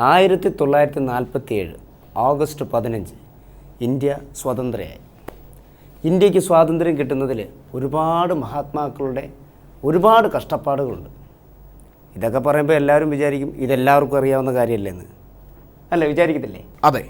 ആയിരത്തി തൊള്ളായിരത്തി നാൽപ്പത്തി ഏഴ് ഓഗസ്റ്റ് പതിനഞ്ച് ഇന്ത്യ സ്വതന്ത്രയായി. ഇന്ത്യയ്ക്ക് സ്വാതന്ത്ര്യം കിട്ടുന്നതിൽ ഒരുപാട് മഹാത്മാക്കളുടെ ഒരുപാട് കഷ്ടപ്പാടുകളുണ്ട്. ഇതൊക്കെ പറയുമ്പോൾ എല്ലാവരും വിചാരിക്കും ഇതെല്ലാവർക്കും അറിയാവുന്ന കാര്യമല്ലെന്ന് അല്ല വിചാരിക്കത്തില്ലേ? അതെ.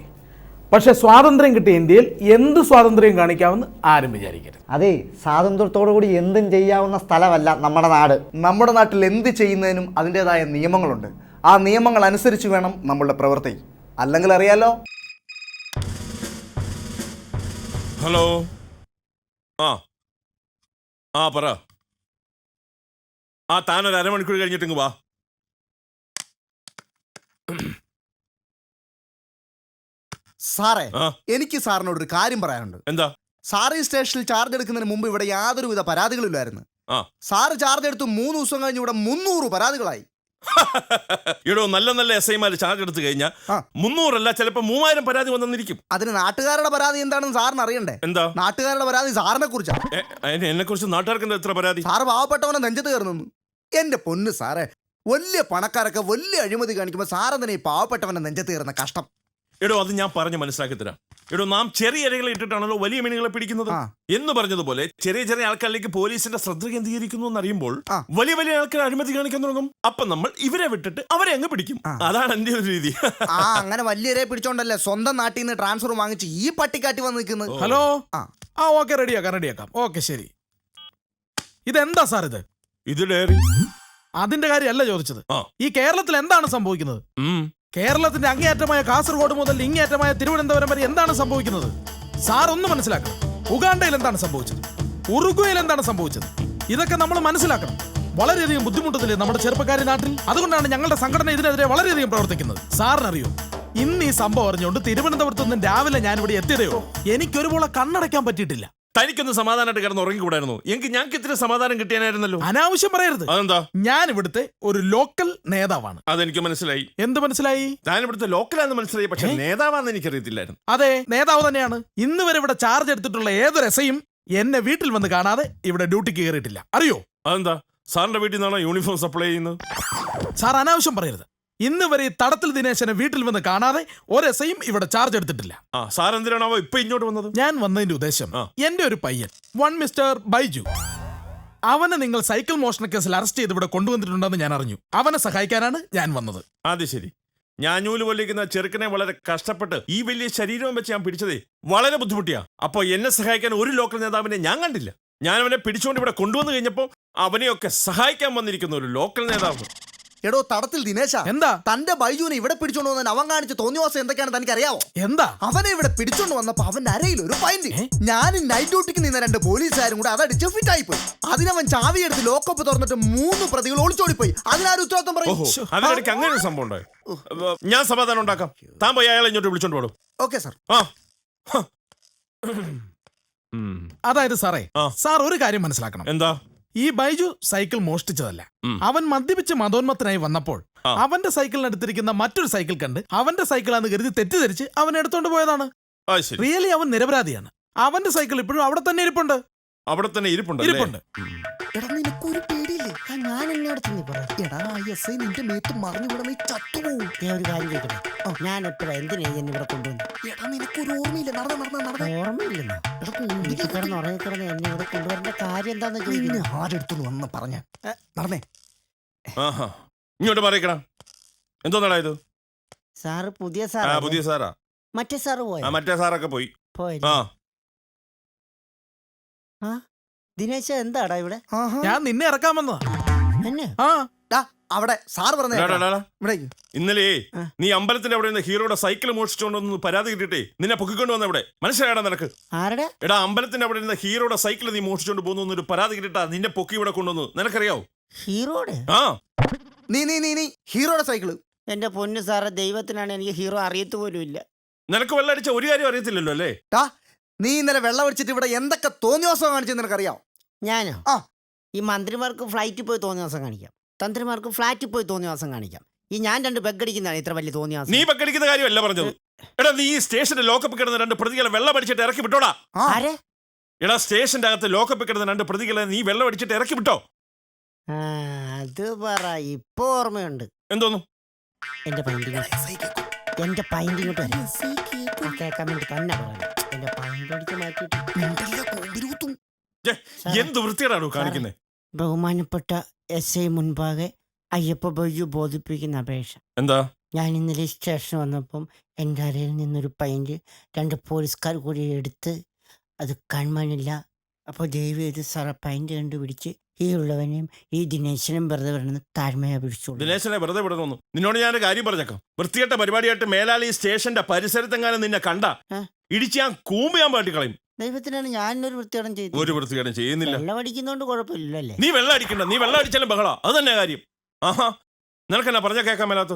പക്ഷേ സ്വാതന്ത്ര്യം കിട്ടിയ ഇന്ത്യയിൽ എന്ത് സ്വാതന്ത്ര്യം കാണിക്കാമെന്ന് ആരും വിചാരിക്കരുത്. അതെ സ്വാതന്ത്ര്യത്തോടു കൂടി എന്തും ചെയ്യാവുന്ന സ്ഥലമല്ല നമ്മുടെ നാട്. നമ്മുടെ നാട്ടിൽ എന്ത് ചെയ്യുന്നതിനും അതിന്റെതായ നിയമങ്ങളുണ്ട്. ആ നിയമങ്ങൾ അനുസരിച്ച് വേണം നമ്മളുടെ പ്രവൃത്തി. അല്ലെങ്കിൽ അറിയാലോ? ഹലോ. ആ. ആ പറ. ആ താനൊരു അരമണിക്കൂർ കഴിഞ്ഞിട്ടിങ് വാ. സാറേ ആ. എനിക്ക് സാറിനോട് ഒരു കാര്യം പറയാനുണ്ട്. എന്താ? സാറി ഈ സ്റ്റേഷനിൽ ചാർജ് എടുക്കുന്നതിന് മുമ്പ് ഇവിടെ യാതൊരുവിധ പരാതികളില്ലായിരുന്നു. ആ. സാറ് ചാർജ് എടുത്ത് മൂന്ന് ദിവസം കഴിഞ്ഞ് ഇവിടെ മുന്നൂറ് പരാതികളായി. ഇടോ നല്ല നല്ല എസ് ഐമാര് ചാർജ് എടുത്തു കഴിഞ്ഞാൽ. മുന്നൂറല്ല ചിലപ്പോ മൂവായിരം പരാതി വന്നിരിക്കും. അതിന് നാട്ടുകാരുടെ പരാതി എന്താണെന്ന് സാറിന് അറിയണ്ടേ? എന്താ? നാട്ടുകാരുടെ പരാതി സാറിനെ കുറിച്ചാണ് എന്നെ കുറിച്ച് നാട്ടുകാർക്ക് എത്ര പരാതി? സാറ് പാവപ്പെട്ടവനെ നെഞ്ചത്ത് കയറുന്നു. എന്റെ പൊന്ന് സാറേ വലിയ പണക്കാരൊക്കെ വലിയ അഴിമതി കാണിക്കുമ്പോൾ സാറെന്തിനെ ഈ പാവപ്പെട്ടവനെ നെഞ്ചത്ത് കയറുന്ന കഷ്ടം? എടോ അത് ഞാൻ പറഞ്ഞ് മനസ്സിലാക്കി തരാം. എടോ നാം ചെറിയ ഇരകളെ ഇട്ടിട്ടാണല്ലോ വലിയ മീനുകളെ പിടിക്കുന്നത്? എന്ന് പറഞ്ഞതുപോലെ ചെറിയ ചെറിയ ആൾക്കാരിലേക്ക് പോലീസിന്റെ ശ്രദ്ധ കേന്ദ്രീകരിക്കുന്നു എന്നറിയുമ്പോൾ വലിയ വലിയ ആൾക്കാർ അഴിമതി കാണിക്കാൻ തുടങ്ങും. അപ്പൊ നമ്മൾ ഇവരെ വിട്ടിട്ട് അവരെ അങ്ങ് പിടിക്കും. അതാണ് എന്റെ ഒരു രീതി. ആ അങ്ങനെ വലിയരെ പിടിച്ചോണ്ടല്ലേ സ്വന്തം നാട്ടിൽ നിന്ന് ട്രാൻസ്ഫർ വാങ്ങിച്ച് ഈ പട്ടിക്കാട്ടി വന്ന് നിൽക്കുന്നത് ഹലോ? ആ. ഓക്കെ റെഡിയാക്കാം റെഡിയാക്കാം. ഓക്കെ ശരി. ഇതെന്താ സാർ ഇത്? ഇത് ഡയറി അതിന്റെ കാര്യമല്ല ചോദിച്ചത്. ഈ കേരളത്തിൽ എന്താണ് സംഭവിക്കുന്നത്. കേരളത്തിന്റെ അങ്ങേയറ്റമായ കാസർഗോഡ് മുതൽ ഇങ്ങേയറ്റമായ തിരുവനന്തപുരം വരെ എന്താണ് സംഭവിക്കുന്നത്? സാർ ഒന്ന് മനസ്സിലാക്കണം. ഉഗാണ്ടയിൽ എന്താണ് സംഭവിച്ചത്? ഉറുഗ്വയിൽ എന്താണ് സംഭവിച്ചത്? ഇതൊക്കെ നമ്മൾ മനസ്സിലാക്കണം. വളരെയധികം ബുദ്ധിമുട്ടത്തില്ലേ നമ്മുടെ ചെറുപ്പക്കാരി നാട്ടിൽ? അതുകൊണ്ടാണ് ഞങ്ങളുടെ സംഘടന ഇതിനെതിരെ വളരെയധികം പ്രവർത്തിക്കുന്നത്. സാറിനറിയോ? ഇന്ന് ഈ സംഭവം അറിഞ്ഞുകൊണ്ട് തിരുവനന്തപുരത്ത് നിന്ന് രാവിലെ ഞാൻ ഇവിടെ എത്തിയതയോ എനിക്കൊരുപോലെ കണ്ണടയ്ക്കാൻ പറ്റിയിട്ടില്ല. തനിക്കൊന്ന് സമാധാനമായിട്ട് കിടന്ന് ഉറങ്ങിക്കൂടായിരുന്നു? എനിക്ക് ഞങ്ങൾക്ക് ഇത്തിരി സമാധാനം കിട്ടിയാനായിരുന്നല്ലോ. അനാവശ്യം പറയരുത്. അതെന്താ? ഞാൻ ഇവിടുത്തെ ഒരു ലോക്കൽ നേതാവാണ്. അതെനിക്ക് മനസ്സിലായി. എന്ത് മനസ്സിലായി? ഞാൻ ഇവിടുത്തെ ലോക്കലാന്ന് മനസ്സിലായി പക്ഷെ നേതാവാന്ന് എനിക്കറിയത്തില്ലായിരുന്നു. അതെ നേതാവ് തന്നെയാണ്. ഇന്ന് വരെ ഇവിടെ ചാർജ് എടുത്തിട്ടുള്ള ഏതൊരു എസയും എന്നെ വീട്ടിൽ വന്ന് കാണാതെ ഇവിടെ ഡ്യൂട്ടിക്ക് കയറിയിട്ടില്ല. അറിയോ? അതെന്താ? സാറിന്റെ വീട്ടിൽ നിന്നാണോ യൂണിഫോം സപ്ലൈ ചെയ്യുന്നത്? സാർ അനാവശ്യം പറയരുത്. ഇന്ന് വരെ ഈ തടത്തിൽ ദിനേശനെ വീട്ടിൽ വന്ന് കാണാതെ ഒരെസയും ഇവിടെ ചാർജ് എടുത്തിട്ടില്ല. ആ ഇപ്പൊ ഇങ്ങോട്ട് വന്നത്? ഞാൻ വന്നതിന്റെ ഉദ്ദേശം ആ. എന്റെ ഒരു പയ്യൻ വൺ മിസ്റ്റർ ബൈജു. അവനെ നിങ്ങൾ സൈക്കിൾ മോഷണ കേസിൽ അറസ്റ്റ് ചെയ്ത് ഇവിടെ കൊണ്ടുവന്നിട്ടുണ്ടെന്ന് ഞാൻ അറിഞ്ഞു. അവനെ സഹായിക്കാനാണ് ഞാൻ വന്നത്. അത് ശരി. ഞാനൂൽ പൊല്ലിക്കുന്ന ചെറുക്കനെ വളരെ കഷ്ടപ്പെട്ട് ഈ വലിയ ശരീരവും വെച്ച് ഞാൻ പിടിച്ചതേ വളരെ ബുദ്ധിമുട്ടിയാ. അപ്പൊ എന്നെ സഹായിക്കാൻ ഒരു ലോക്കൽ നേതാവിനെ ഞാൻ കണ്ടില്ല. ഞാൻ അവനെ പിടിച്ചുകൊണ്ട് ഇവിടെ കൊണ്ടുവന്നു കഴിഞ്ഞപ്പോൾ അവനെയൊക്കെ സഹായിക്കാൻ വന്നിരിക്കുന്ന ഒരു ലോക്കൽ നേതാവ്. എടോ തടത്തിൽ ദിനേശ. എന്താ? തന്റെ ബൈജുവിനെ ഇവിടെ പിടിച്ചോണ്ട് വന്നതിന് അവൻ കാണിച്ച തോന്നിവാസം എന്തൊക്കെയാണ് തനിക്ക് അറിയാവോ എന്താ? അവനെ ഇവിടെ പിടിച്ചോണ്ട് വന്നപ്പോ അവന്റെ അരയിൽ ഒരു പൈന്റ് ഞാൻ നൈറ്റ് ഡ്യൂട്ടിക്ക് നിന്ന രണ്ട് പോലീസുകാരും കൂടെ അതടിച്ച് ഫിറ്റ് ആയി പോയി. അതിനവൻ ചാവി എടുത്ത് ലോക്കപ്പ് തുറന്നിട്ട് മൂന്ന് പ്രതികൾ ഒളിച്ചോടി അതിനാരും ഉത്തരവാദിത്വം പറയും. അങ്ങനെ ഒരു സംഭവം ഞാൻ സമാധാനം ഉണ്ടാക്കാം. താൻ പോയി അയാളെ ഇങ്ങോട്ട് വിളിച്ചോണ്ട് പോടും. ഓക്കെ സാർ ആ. ഹ. ഉം. അതായത് സാറേ സാർ ഒരു കാര്യം മനസ്സിലാക്കണം. എന്താ? ഈ ബൈജു സൈക്കിൾ മോഷ്ടിച്ചതല്ല. അവൻ മദ്യപിച്ച് മതോന്മത്തനായി വന്നപ്പോൾ. അവന്റെ സൈക്കിളിനടുത്തിരിക്കുന്ന മറ്റൊരു സൈക്കിൾ കണ്ട് അവന്റെ സൈക്കിളാന്ന് കരുതി തെറ്റിദ്ധരിച്ച് അവൻ എടുത്തോണ്ട് പോയതാണ്. റിയലി അവൻ നിരപരാധിയാണ്. അവന്റെ സൈക്കിൾ ഇപ്പോഴും അവിടെ തന്നെ ഇരിപ്പുണ്ട്. അവിടെ തന്നെ ഇരിപ്പുണ്ട് ഇരിപ്പുണ്ട്. എടാ ഞാൻ എന്നോട് തന്നെ പറയാം എടാ എസ് ഐ നിന്റെ മേത്ത് മറിഞ്ഞു വിട നീ ചത്തുപോകും ഞാൻ ഒരു കാര്യം ചോദിക്കട്ടെ? ഞാൻ എപ്പോഴാ എന്തിനാ എന്നെ ഇവിടെ കൊണ്ടുവന്നു? എടാ നിനക്കൊരു ഓർമ്മയില്ല. നടന്ന നടന്ന നടന്ന. ഓർമ്മയില്ലെന്നോ? വീട്ടിൽ കിടന്ന് ഉറങ്ങി കിടന്ന് എന്നെ ഇവിടെ കൊണ്ടുവരേണ്ട കാര്യം എന്താന്ന് നിന്നെ ചോദിക്കുന്നു ആരെടുത്തു വന്ന് പറഞ്ഞ? നടന്നേ. ആഹാ. ഇങ്ങോട്ട് പറയക്കടാ എന്തോന്നാടാ ഇത്? സാറ് പുതിയ ആ സാർ പുതിയ സാറാ. മറ്റേ സാറ് ആ പോയോ മറ്റേ സാറൊക്കെ പോയി. പോയി ആ? ദിനേശ എന്താടാ ഇവിടെ? ആഹാ. ഞാൻ നിന്നെ ഇറക്കാൻ വന്നതാ. ആ. അവിടെ സാർ പറഞ്ഞ ഡാ, ഡാ, ഡാ, ഡാ. ഇന്നലെ നീ അമ്പലത്തിന്റെ അവിടെ നിന്ന് ഹീറോയുടെ സൈക്കിൾ മോഷിച്ചുകൊണ്ടൊന്ന് പരാതി കിട്ടിട്ടേ നിന്നെ പൊക്കിക്കൊണ്ട് വന്ന ഇവിടെ. മനസ്സിലായടാ നിനക്ക്? ആരുടെ? എടാ അമ്പലത്തിന്റെ അവിടെ നിന്ന് ഹീറോയുടെ സൈക്കിൾ നീ മോഷിച്ചുകൊണ്ട് പോകുന്നു ഒരു പരാതി കിട്ടിട്ടാ നിന്നെ പൊക്കി ഇവിടെ കൊണ്ടുവന്നു നിനക്കറിയാവോ? ഹീറോടെ? ആ. നീ നീ നീ നീ ഹീറോയുടെ സൈക്കിൾ. എന്റെ പൊന്നു സാറേ ദൈവത്തിനാണ് എനിക്ക് ഹീറോ അറിയത്ത് പോലും ഇല്ല നിനക്ക് വെള്ളടിച്ച ഒരു കാര്യം അറിയത്തില്ലല്ലോ അല്ലേ? ടാ നീ ഇന്നലെ വെള്ളം അടിച്ചിട്ട് ഇവിടെ എന്തൊക്കെ തോന്നിയോസം കാണിച്ചു നിനക്കറിയാം ഞാനോ? ആ. ഈ മന്ത്രിമാർക്ക് ഫ്ലൈറ്റിൽ പോയി തോന്നിയ ദിവസം കാണിക്കാം. തന്ത്രിമാർക്ക് ഫ്ലാറ്റിൽ പോയി തോന്നിയ ദിവസം കാണിക്കാം. ഈ ഞാൻ രണ്ട് ബെഗടിക്കുന്നതാണ് ഇത്ര വലിയ തോന്നിയ നീ ബെഗടിക്കുന്ന കാര്യമല്ല പറഞ്ഞത്. എടാ നീ ഈ സ്റ്റേഷന്റെ ലോക്കപ്പ് കിടന്ന രണ്ട് പ്രതികളെ വെള്ളം അടിച്ചിട്ട് ഇറക്കി വിട്ടോടാ. ആരെ? എടാ സ്റ്റേഷന്റെ അകത്ത് ലോക്കപ്പ് കിടന്ന രണ്ട് പ്രതികളെ നീ വെള്ളം അടിച്ചിട്ട് ഇറക്കി വിട്ടോ. ആ, അത് പറ. ഇപ്പൊ ഓർമ്മയുണ്ട്. എന്തോന്നു? എന്റെ പൈന്റിങ് എന്റെ പൈന്റിങ് കേൾക്കാൻ വേണ്ടി തന്നെ പറയണം. എന്റെ പൈന്റ് അടിച്ച് മാറ്റിയിട്ട്. എന്ത് വൃത്തികേടാണോ കാണിക്കുന്നത് ബഹുമാനപ്പെട്ട എസ് ഐ മുൻപാകെ അയ്യപ്പ ബൈജു ബോധിപ്പിക്കുന്ന അപേക്ഷ. എന്താ? ഞാൻ ഇന്നലെ സ്റ്റേഷൻ വന്നപ്പം എന്റെ അരയിൽ നിന്നൊരു പൈന്റ് രണ്ട് പോലീസുകാർ കൂടി എടുത്ത് അത് കാണുവാനില്ല. അപ്പോൾ ദയവ് ചെയ്ത് സാറെ പൈന്റ് കണ്ടുപിടിച്ച് ഈ ഉള്ളവനെയും ഈ ദിനേശനും വെറുതെ വിടണമെന്ന് താഴ്മയെ പിടിച്ചോളൂ ദിനേശനെ വെറുതെ വിടണമെന്നു. നിന്നോട് ഞാൻ കാര്യം പറഞ്ഞേക്കാം. വൃത്തികെട്ട പരിപാടിയായിട്ട് മേലാൽ ഈ സ്റ്റേഷന്റെ പരിസരത്തെങ്ങാനും നിന്നെ കണ്ട ഇടിച്ച് ഞാൻ കൂമ്പ് ഞാൻ പാട്ടി കളയും ദൈവത്തിനാണ് ഞാനൊരു വൃത്തിയോടം ചെയ്തു ഒരു വൃത്തികേടും ചെയ്യുന്നില്ല. വെള്ളം അടിക്കുന്നോണ്ട് കുഴപ്പമില്ലല്ലേ? നീ വെള്ളം അടിക്കണ്ട നീ വെള്ളം അടിച്ചാലും ബഹള. അത് തന്നെ കാര്യം. ആഹാ. നിനക്ക് എന്നാ പറഞ്ഞ കേൾക്കാൻ മേലാത്ത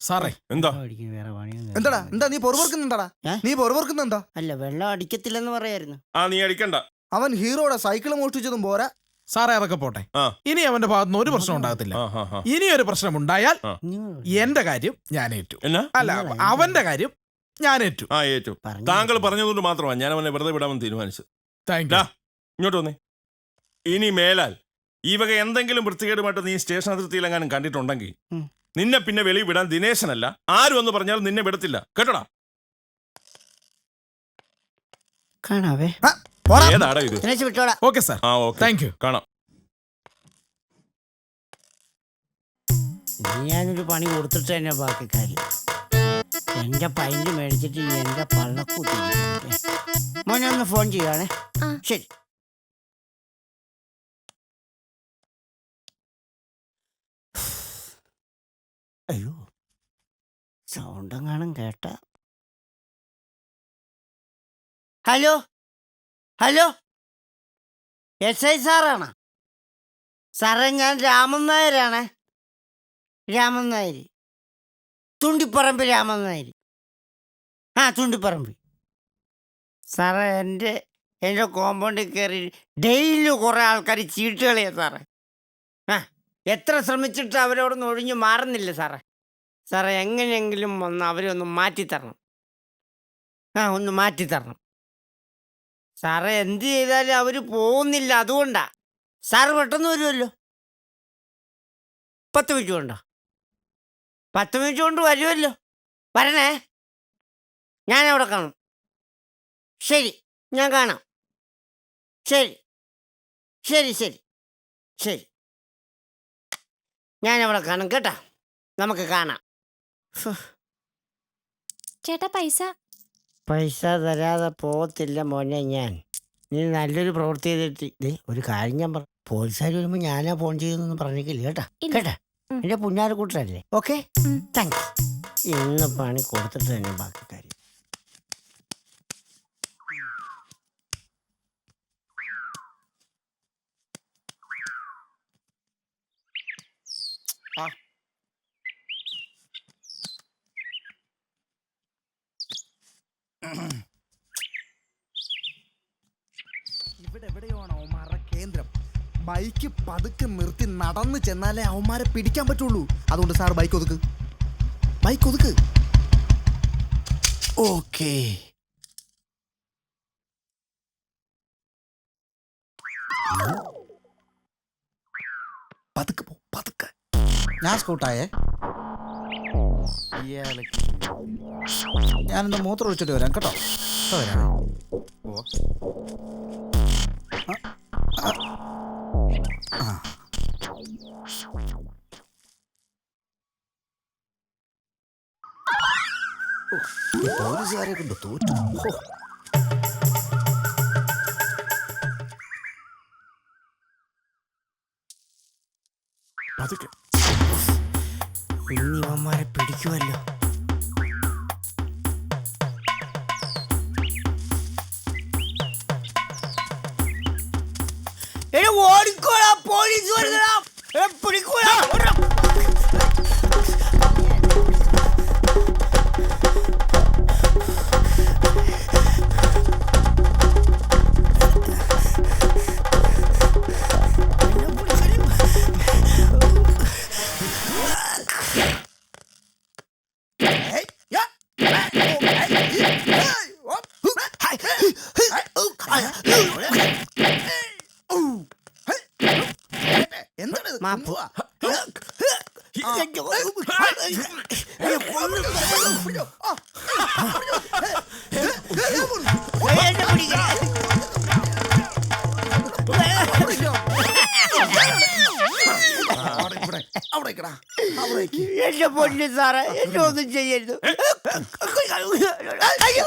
സാറേ. എന്താ? വേറെ പണിയൊന്നും എന്താടാ? എന്താ നീ പൊറുപൊറുക്കുന്നുണ്ടടാ ഏ? നീ പൊറുപൊറുക്കുന്നുണ്ടോ അല്ല വെള്ളം അടിക്കത്തില്ലെന്ന് പറയായിരുന്നു. ആ നീ അടിക്കണ്ട. അവൻ ഹീറോടെ സൈക്കിൾ മോഷ്ടിച്ചതും പോരാ. സാറേ അതൊക്കെ പോട്ടെ. ആ. ഇനി അവന്റെ ഭാഗത്തുനിന്ന് ഒരു പ്രശ്നം ഉണ്ടാകത്തില്ല. ആ ഇനി ഒരു പ്രശ്നം ഉണ്ടായാൽ നിങ്ങൾ എന്റെ കാര്യം ഞാൻ ഏറ്റു. എന്നാ? അല്ല അവന്റെ കാര്യം ഞാൻ ഏറ്റു ആ ഏറ്റു. പറഞ്ഞു. താങ്കൾ പറഞ്ഞതുകൊണ്ട് മാത്രമാണ് ഞാൻ അവനെ വെറുതെ വിടാമെന്ന് തീരുമാനിച്ചത്. താങ്ക് ഡാ. യു ഇങ്ങോട്ട് വന്നേ. ഇനി മേലാൽ ഈ വക എന്തെങ്കിലും വൃത്തികേടുമായിട്ട് നീ സ്റ്റേഷൻ അതിർത്തിയിലെങ്ങാനും കണ്ടിട്ടുണ്ടെങ്കിൽ ഉം. നിന്നെ പിന്നെ വെളി വിടാൻ ദിനേശനല്ല ആരും എന്ന് പറഞ്ഞാൽ നിന്നെ വിടത്തില്ല. കേട്ടോടാ? കാണാവേ. ആ, പോടാ. ഏതാടാ ഇത്? ദിനേശ് വിട്ടോടാ. Okay sir. ആ ഓക്കെ. Thank you. കാണാം. ഇനി ഞാനൊരു പണി കൊടുത്തിട്ട് തന്നെ ബാക്കി കാര്യം. എന്റെ പൈന്റ് മേടിച്ചിട്ട് എന്റെ പള്ളക്കൂട്ടി മോനെ ഒന്ന് ഫോൺ ചെയ്യുവാണേ. ശരി. അയ്യോ. സൗണ്ട് കാണും കേട്ട. ഹലോ? ഹലോ? എസ് ഐ സാറാണോ? സാറേ ഞാൻ രാമൻ നായരാണേ. രാമൻ നായർ തുണ്ടിപ്പറമ്പ് രാമൻ ആ തുണ്ടിപ്പറമ്പ് സാറേ എന്റെ എന്റെ കോമ്പൗണ്ടിൽ കയറി ഡെയിലി കുറേ ആൾക്കാർ ചീട്ട് കളിയാ സാറേ. ആ എത്ര ശ്രമിച്ചിട്ട് അവരോടൊന്ന് ഒഴിഞ്ഞു മാറുന്നില്ല സാറേ. സാറേ എങ്ങനെയെങ്കിലും ഒന്ന് അവരെ ഒന്ന് മാറ്റിത്തരണം ആ ഒന്ന് മാറ്റിത്തരണം സാറേ എന്ത് ചെയ്താലും അവർ പോകുന്നില്ല അതുകൊണ്ടാ. സാറ് പെട്ടെന്ന് വരുമല്ലോ പത്ത് മിനിറ്റ് കൊണ്ടോ. പത്ത് മിനിറ്റ് കൊണ്ട് വരുമല്ലോ വരണേ. ഞാൻ അവിടെ കാണും. ശരി ഞാൻ കാണാം. ശരി ശരി ശരി ശരി. ഞാൻ അവിടെ കാണും കേട്ടാ. നമുക്ക് കാണാം. ചേട്ടാ പൈസ? പൈസ തരാതെ പോകത്തില്ല മോനെ ഞാൻ. നീ നല്ലൊരു പ്രവൃത്തി ചെയ്തിട്ട് ഒരു കാര്യം ഞാൻ പറ പോലീസുകാർ വരുമ്പോൾ ഞാനാ ഫോൺ ചെയ്തെന്ന് പറഞ്ഞിട്ടില്ല കേട്ടാ. കേട്ടാ. എന്റെ കൂട്ടറല്ലേ ഓക്കെ? താങ്ക് താങ്ക്സ് ഇന്ന് പണി കൊടുത്തിട്ട് തന്നെ ബാക്കി കാര്യം. ഇവിടെ ബൈക്ക് പതുക്കെ നിർത്തി നടന്ന് ചെന്നാലേ അവന്മാരെ പിടിക്കാൻ പറ്റുള്ളൂ. അതുകൊണ്ട് സാർ ബൈക്ക് ഒതുക്ക്. ബൈക്ക് ഒതുക്ക്. ഓക്കേ. പതുക്കെ പോ ഞാൻ സ്കൂട്ടായേ. ഞാനെന്താ മൂത്രം ഒഴിച്ചിട്ട് വരാം കേട്ടോ വരാം. ഓ. കൊണ്ട് തോറ്റു. ഹോ. പതുക്കെ. ഇന്ന് ഇവന്മാരെ പിടിക്കുമല്ലോ എടാ ഓടിക്കോടാ പോലീസ് വരുന്നടാ. എടാ നിക്ക്. എന്റെ പൊന്നു സാറേ എന്നെ ഒന്നും ചെയ്യരുത് അയ്യോ.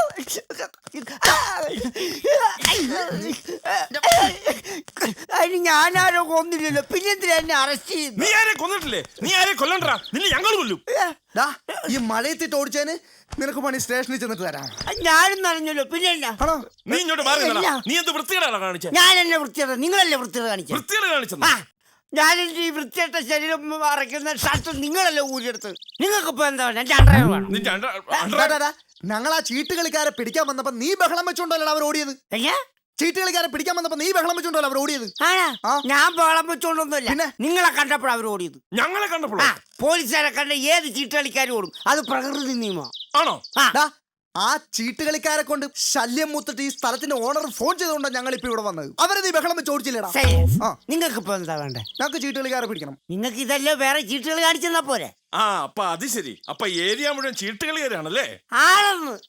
അതിന് ഞാനാരോ കൊന്നില്ലല്ലോ. പിന്നെന്തിനാ എന്നെ അറസ്റ്റ് ചെയ്യുന്നു നീ ആരെ കൊന്നിട്ടില്ലേ? നീ ആരെ കൊല്ലണ്ടാ? നിന്നെ ഞങ്ങൾ കൊല്ലും. ഡാ, ഈ മഴയത്തിട്ട് ഓടിച്ചേന് നിനക്ക് പണി സ്റ്റേഷനിൽ ചെന്നിട്ട് തരാം ഞാനും നനഞ്ഞല്ലോ പിന്നെ എന്നാ? ആണോ? നീ ഇങ്ങോട്ട് മാറി നിന്നെടാ. ഇല്ല. നീ എന്ത് വൃത്തികേടാണ് കാണിച്ചത് ഞാൻ എന്നെ വൃത്തിയുടെ നിങ്ങളല്ലേ വൃത്തിയുടെ കാണിച്ചത് വൃത്തികേട് കാണിച്ചത് ആ. ഞാനെന്റെ ഈ വൃത്തിയായിട്ട ശരീരം അറയ്ക്കുന്ന ഷർട്ട് നിങ്ങളല്ലേ ഊരിയെടുത്ത്. നിങ്ങൾക്ക് ഇപ്പൊ എന്താ വേണം എന്റെ അണ്ടറ വേണം നിന്റെ അണ്ട- അണ്ട- ഡാ, ഡാ, ഞങ്ങൾ ആ ചീട്ട് കളിക്കാരെ പിടിക്കാൻ വന്നപ്പോ നീ ബഹളം വെച്ചോണ്ടല്ലോ അവർ ഓടിയത്? എങ്ങനെ? ചീട്ട് കളിക്കാരെ പിടിക്കാൻ വന്നപ്പോ നീ ബഹളം വെച്ചോണ്ടല്ലോ അവർ ഓടിയത്? ആണാ? ആ. ഞാൻ ബഹളം വെച്ചോണ്ടൊന്നുമില്ല. പിന്നെ? നിങ്ങളെ കണ്ടപ്പോഴാണ് അവർ ഓടിയത്. ഞങ്ങളെ കണ്ടപ്പോൾ ആ പോലീസുകാരെ കണ്ട ഏത് ചീട്ടുകളിക്കാരും ഓടും. അത് പ്രകൃതി നിയമം. ആണോ? ആ. ഡാ, ആ ചീട്ട് കളിക്കാരെ കൊണ്ട് ശല്യം മുത്തിട്ട് ഈ സ്ഥലത്തിന്റെ ഓണർ ഫോൺ ചെയ്തുകൊണ്ടാണ് ഞങ്ങൾ ഇപ്പൊ ഇവിടെ വന്നത്. അവരെ നീ ബഹളം വെച്ച് ഓടിച്ചില്ലടാ? ആ. നിങ്ങൾക്ക് ഇപ്പൊ എന്താ വേണ്ടേ? ഞങ്ങൾക്ക് ചീട്ട് കളിക്കാരെ പിടിക്കണം. നിങ്ങൾക്ക് ഇതല്ലേ വേറെ ചീട്ടുകൾ കാണിച്ചെന്നാ പോരെ? ആ അപ്പൊ അത് ശരി. അപ്പൊ ഏരിയ മുഴുവൻ ചീട്ടുകളിയാണല്ലേ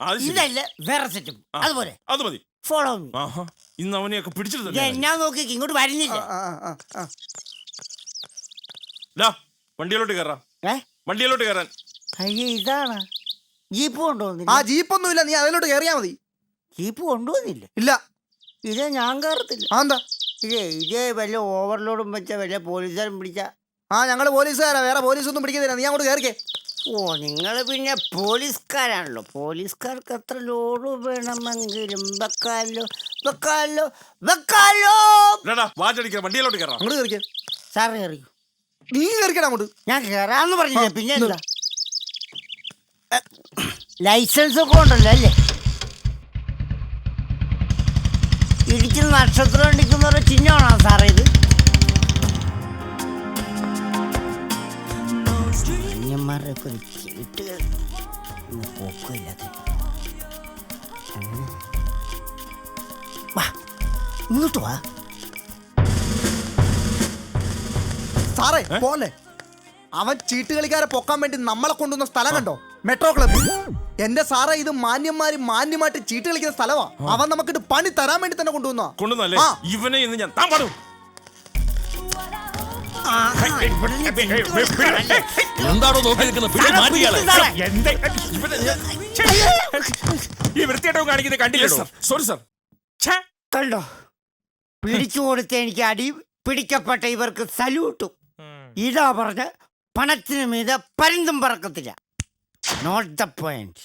അത് ശരി. ഇതല്ലേ വേറെ സെറ്റും അതുപോലെ. അത് മതി. ഫോളോ മീ ആഹാ. ഇന്ന് അവനെയൊക്കെ പിടിച്ചിട്ട് ഞാൻ തന്നെ എന്നാ നോക്കി ഇങ്ങോട്ട് വരുന്നില്ല. ആ, ആ, ആ, ആ. ഡാ വണ്ടിയിലോട്ട് കയറാം ഏ? വണ്ടിയിലോട്ട് കയറാൻ അയ്യേ ഇതാണ്. ജീപ്പ് ആ കൊണ്ടുവന്നില്ല ജീപ്പൊന്നുമില്ല. നീ അതിലോട്ട് കയറിയാ മതി. ജീപ്പ് കൊണ്ടുവന്നില്ല? ഇല്ല. ഇതേ ഞാൻ കയറത്തില്ല ആ എന്താ? ഇതേ ഇതേ വല്ല ഓവർലോഡും വെച്ച വല്ല പോലീസുകാരും പിടിച്ച ആ ഞങ്ങൾ പോലീസുകാരാ. വേറെ പോലീസൊന്നും പിടിക്കുന്നില്ല നീ അങ്ങോട്ട് കയറിക്കേ ഓ നിങ്ങൾ പിന്നെ പോലീസുകാരാണല്ലോ. പോലീസുകാർക്ക് എത്ര ലോഡ് വേണമെങ്കിലും വെക്കാലോ വെക്കാലോ വെക്കാലോ. ഡാ വാചടിക്കാം വണ്ടിയിലോട്ട് കയറാം അങ്ങോട്ട് കയറിക്കേ സാർ കയറിയോ നീ കയറിക്കടാ അങ്ങോട്ട്. ഞാൻ കയറാന്ന് പറഞ്ഞില്ല പിന്നെ. എന്താ? ലൈസൻസ് ഒക്കെ ഉണ്ടല്ലോ അല്ലേ? ഇടിക്കുന്ന നക്ഷത്രം ഇടിക്കുന്നവരുടെ ചിഹ്നമാണോ സാറേ ഇത്? അന്യന്മാരുടെയൊക്കെ ഒരു ചീട്ട് പോക്കില്ലാതെ വാ ഇങ്ങോട്ട് വാ. സാറേ പോലെ. അവൻ ചീട്ട് കളിക്കാരെ പൊക്കാൻ വേണ്ടി നമ്മളെ കൊണ്ടുവന്ന സ്ഥലം കണ്ടോ? Metro club. എന്റെ സാറേ ഇത് മാന്യന്മാര് മാന്യമായിട്ട് ചീട്ട് കളിക്കുന്ന സ്ഥലമാ അവൻ നമുക്കിട്ട് പണി തരാൻ വേണ്ടി തന്നെ കൊണ്ടുവന്ന കൊണ്ടുവന്നല്ലേ ഇവനെ ഇന്ന് ഞാൻ താൻ പാടും. എന്താണോ നോക്കി നിൽക്കുന്നത് ഈ വൃത്തിയായിട്ടോ കാണിക്കുന്നത് കണ്ടില്ലേ സോറി സാർ കണ്ടോ പിടിച്ചു കൊടുത്ത എനിക്ക് അടി പിടിക്കപ്പെട്ട ഇവർക്ക് സല്യൂട്ടും ഇതാ പറഞ്ഞ് പണത്തിന് മീതെ പരുന്തും പറക്കത്തില്ല നോട്ട് ദ പോയിന്റ്